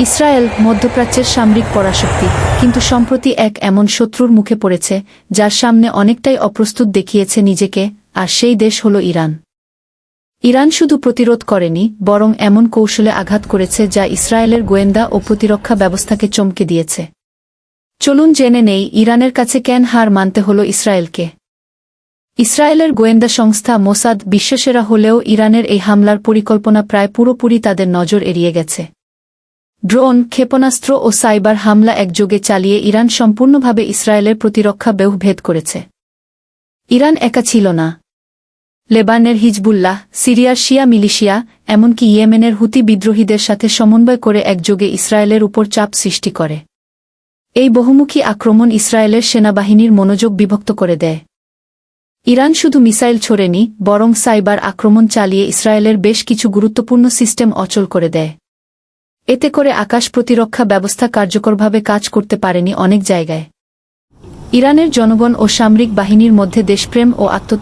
Israel মধ্যপ্রাচ্যের সামরিক পরাশক্তি। কিন্তু সম্প্রতি এক এমন শত্রুর মুখে পড়েছে, যার সামনে অনেকটাই অপ্রস্তুত দেখিয়েছে নিজেকে, আর সেই দেশ হল ইরান। ইরান শুধু প্রতিরোধ করেনি, বরং এমন কৌশলে আঘাত করেছে যা ইসরায়েলের গোয়েন্দা ও প্রতিরক্ষা ব্যবস্থাকে চমকে দিয়েছে। চলুন জেনে নেই, ইরানের কাছে কেন হার মানতে হল ইসরায়েলকে। ইসরায়েলের গোয়েন্দা সংস্থা মোসাদ বিশ্বসেরা হলেও ইরানের এই হামলার পরিকল্পনা প্রায় পুরোপুরি তাদের নজর এড়িয়ে গেছে। ড্রোন, ক্ষেপণাস্ত্র ও সাইবার হামলা একযোগে চালিয়ে ইরান সম্পূর্ণভাবে ইসরায়েলের প্রতিরক্ষা বেহ ভেদ করেছে। ইরান একা ছিল না। লেবানের হিজবুল্লাহ, সিরিয়ার শিয়া মিলিশিয়া, এমনকি ইয়েমেনের হুতি বিদ্রোহীদের সাথে সমন্বয় করে একযোগে ইসরায়েলের উপর চাপ সৃষ্টি করে। এই বহুমুখী আক্রমণ ইসরায়েলের সেনাবাহিনীর মনোযোগ বিভক্ত করে দেয়। ইরান শুধু মিসাইল ছোড়েনি, বরং সাইবার আক্রমণ চালিয়ে ইসরায়েলের বেশ কিছু গুরুত্বপূর্ণ সিস্টেম অচল করে দেয়। এতে করে আকাশ প্রতিরক্ষা ব্যবস্থা কার্যকরভাবে কাজ করতে পারেনি অনেক জায়গায়। ইরানের জনগণ ও সামরিক বাহিনীর মধ্যে দেশপ্রেম ও আত্ম